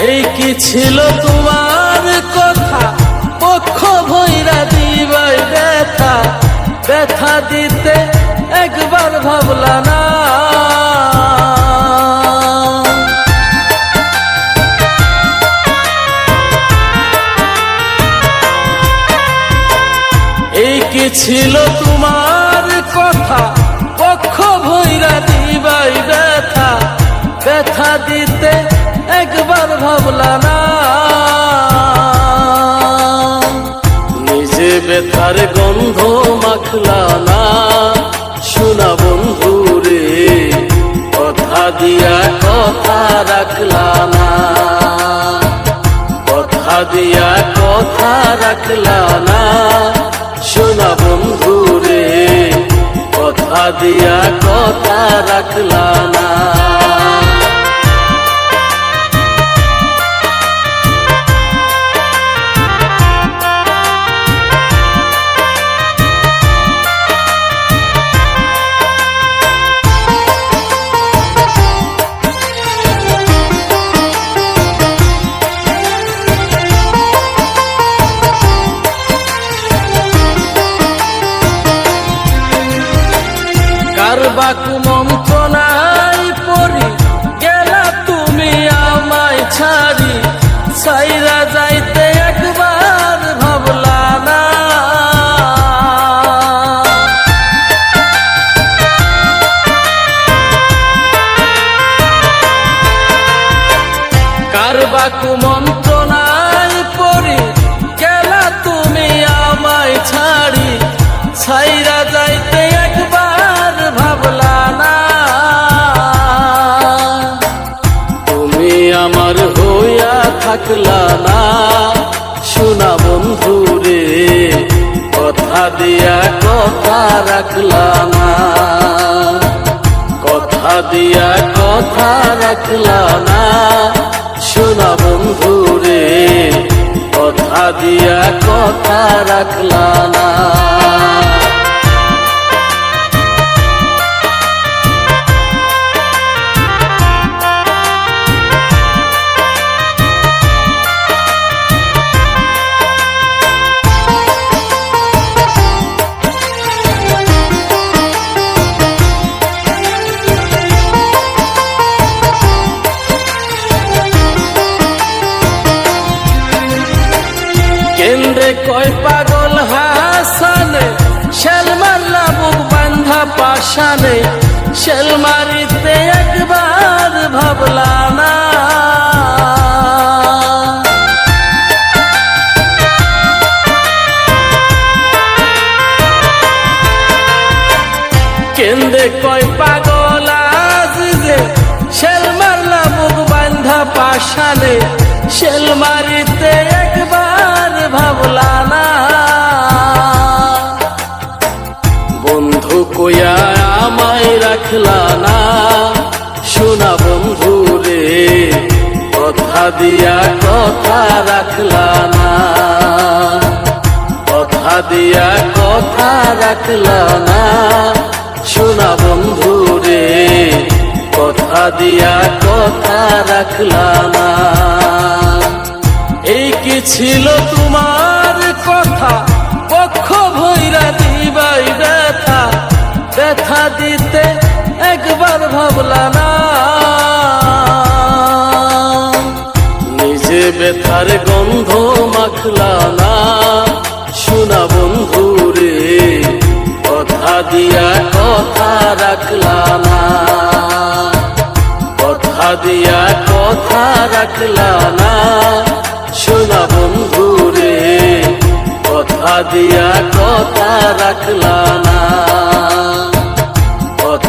এই কি ছিল তোমার কথা? পক্ষ ভৈরা দিবাই ব্যথা। ব্যথা দিতে একবার ভাবলা না। এই কি ছিল তোমার কথা? পক্ষ ব্যথার গন্ধ মাখলা না। শোনা বন্ধু রে, কথা দিয়া কথা রাখলা না। কথা দিয়া কথা রাখলা না। শোনা বন্ধু রে, কথা দিয়া কথা রাখলা না। কার বাকু মন্ত্রণাই পড়ি গেলা তুমি আমায় ছাড়ি। ছাইরা যাইতে একবার ভাবলা না। তুমি আমার হইয়া থাকলা না। শোনা বন্ধু রে, কথা দিয়া কথা রাখলা না। কথা দিয়া কথা রাখলা না। শোনা বন্ধু রে কথা দিয়া কথা রাখলা না। কেন্দ্রে কয় পাগল হাসানে? শেলমার মারলা বুক বান্ধা পাশানে। শেল রাখলা না। শোনা বন্ধু রে, কথা দিয়া কথা রাখলা না। কথা দিয়া কথা রাখলা না। শোনা বন্ধু রে, কথা দিয়া কথা রাখলা না। এই কি ছিল তোমার কথা? পক্ষ ভৈরা দিবাই ব্যথা। ব্যথা দিতে একবার ভাবলা না। নিজে ব্যথার গন্ধ মাখলা না। শোনা বন্ধু রে, কথা দিয়া কথা রাখলা না। কথা দিয়া কথা রাখলা না। শোনা বন্ধু রে, কথা দিয়া কথা রাখলা না।